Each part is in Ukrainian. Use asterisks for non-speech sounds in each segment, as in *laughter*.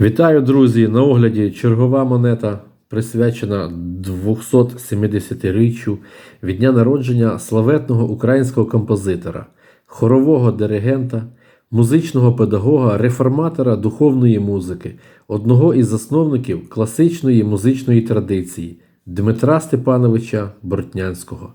Вітаю, друзі! На огляді чергова монета присвячена 270-річчю від дня народження славетного українського композитора, хорового диригента, музичного педагога, реформатора духовної музики, одного із засновників класичної музичної традиції Дмитра Степановича Бортнянського.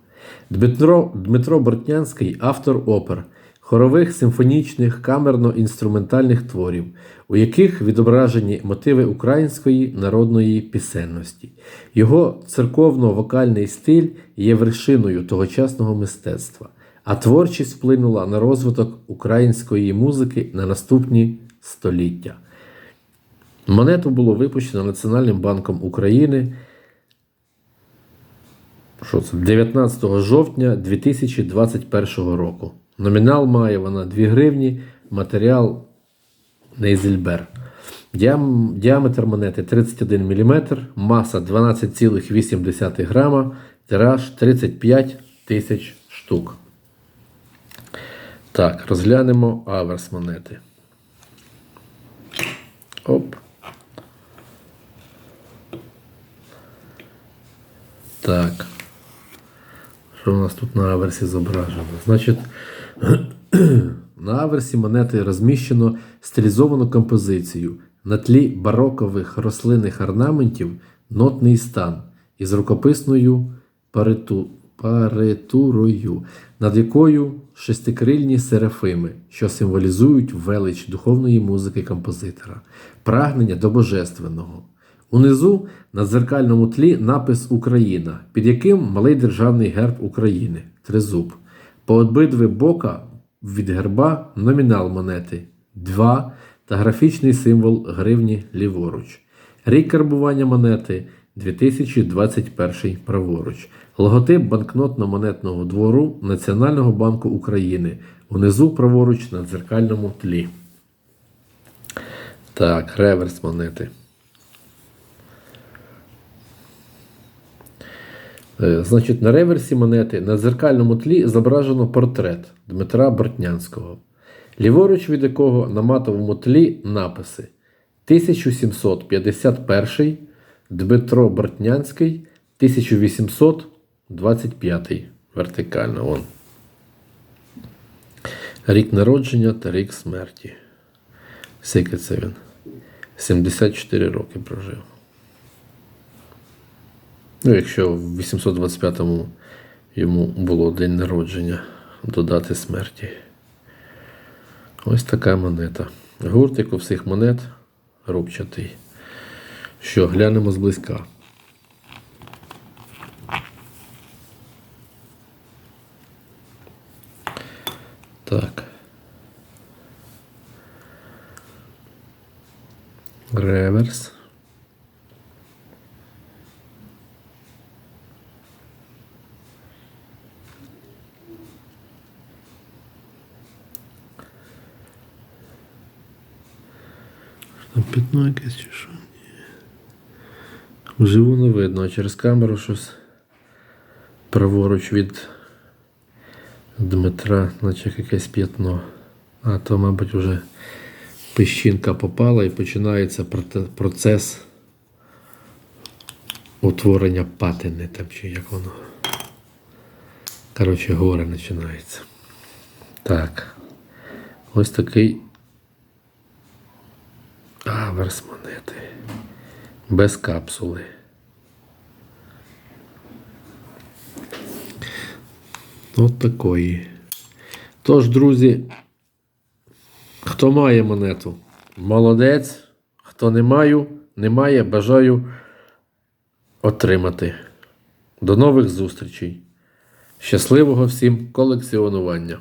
Дмитро, Дмитро Бортнянський автор опер, хорових симфонічних камерно-інструментальних творів, у яких відображені мотиви української народної пісенності. Його церковно-вокальний стиль є вершиною тогочасного мистецтва, а творчість вплинула на розвиток української музики на наступні століття. Монету було випущено Національним банком України що це, 19 жовтня 2021 року. Номінал має вона 2 гривні, матеріал Нейзельбер. Діам, діаметр монети 31 мм, маса 12,8 грама, тираж 35 тисяч штук. Так, розглянемо аверс монети. Оп. Так. Що у нас тут на аверсі зображено? Значить, *clears throat* на аверсі монети розміщено стилізовану композицію на тлі барокових рослинних орнаментів нотний стан із рукописною париту, паритурою, над якою шестикрильні серафими, що символізують велич духовної музики композитора, прагнення до божественного. Унизу на дзеркальному тлі напис Україна, під яким малий державний герб України тризуб. По обидві бока від герба номінал монети 2 та графічний символ гривні ліворуч. Рік карбування монети 2021 праворуч. Логотип банкнотно-монетного двору Національного банку України. Унизу праворуч на дзеркальному тлі. Так, реверс монети. Значить, на реверсі монети на дзеркальному тлі зображено портрет Дмитра Бортнянського, ліворуч від якого на матовому тлі написи 1751 Дмитро Бортнянський, 1825 вертикально. Вон. Рік народження та рік смерті. Скільки це він? 74 роки прожив. Ну, якщо в 825-му йому було день народження до дати смерті. Ось така монета. Гуртик у всіх монет рубчатий. Що, глянемо зблизька. Так. Реверс. Там пятно якесь чи що? Ні. Вживу не видно, а через камеру щось праворуч від Дмитра, наче якесь п'ятно. А то, мабуть, вже пищинка попала і починається процес утворення патини там чи як воно. Коротше, горе починається. Так. Ось такий Аверс монети. Без капсули. От такої. Тож, друзі, хто має монету, молодець. Хто не маю, не має, бажаю отримати. До нових зустрічей. Щасливого всім колекціонування!